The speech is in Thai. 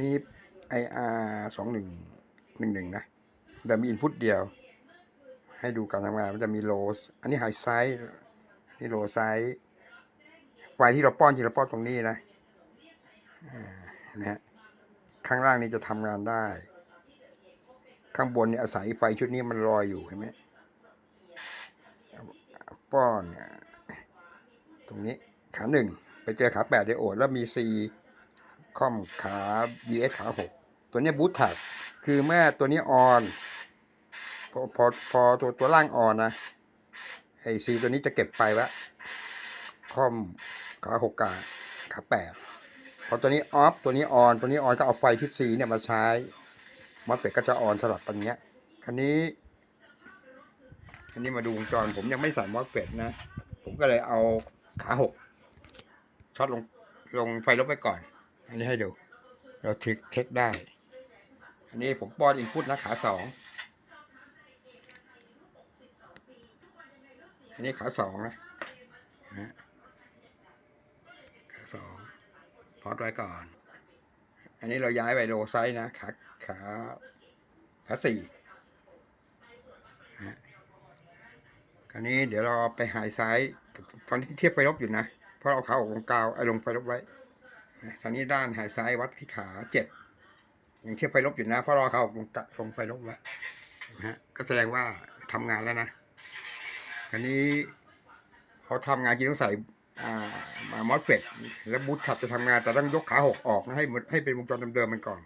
นี้ IR สองหนึ่งหนึ่งหนึ่งนะ แต่มีอินพุตเดียว ให้ดูการทำงานมันจะมีโลอันนี้ไฮไซส์นี่โลไซส์ไฟที่เราป้อนที่เราป้อนตรงนี้นะนะฮะข้างล่างนี้จะทำงานได้ ข้างบนเนี่ยอาศัยไฟชุดนี้มันลอยอยู่เห็นไหมป้อน ตรงนี้ขาหนึ่งไปเจอขาแปดไดโอดแล้วมี C คอมขา BS ขาหกตัวนี้บูทแท็กคือเมื่อตัวนี้ออนพอพอพอตัวตัวล่างออนนะไอซีตัวนี้จะเก็บไปวะคอมขาหกกาขาแปดพอตัวนี้ออฟตัวนี้ออนตัวนี้ออนก็เอาไฟที่ซีเนี่ยมาใช้มอสเฟกก็จะออนสลับตรงเนี้ยคันนี้คันนี้มาดูวงจรผมยังไม่ใส่มอสเฟกนะ ผมก็เลยเอาขาหกช็อตลงลงไฟลบไปก่อน อันนี้ให้ดู เราเทคเทคได้ อันนี้ผมป้อนอินพุตนะขาสองอันนี้ขาสองนะขาสองพอดไว้ก่อน อันนี้เราย้ายไปโลไซส์นะขาขาขาสี่คราวนี้เดี๋ยวเราไปไฮไซส์ตอนที่เทียบไฟลบอยู่นะ เพราะเราเอาขาออกลงกาวไอ้ลงไฟลบไว้ นะตอนนี้ด้านหายซ้ายวัดที่ขาเจ็ดยังเทียบไฟลบอยู่นะเพราะรอเขาลงกะลงไฟลบแล้วนะฮะก็แสดงว่าทำงานแล้วนะคราวนี้พอทำงานจริงต้องใส่อ่ามอสเฟตและบูทขับจะทำงานแต่ต้องยกขาหกออกนะให้ให้เป็นวงจรเดิมๆมันก่อน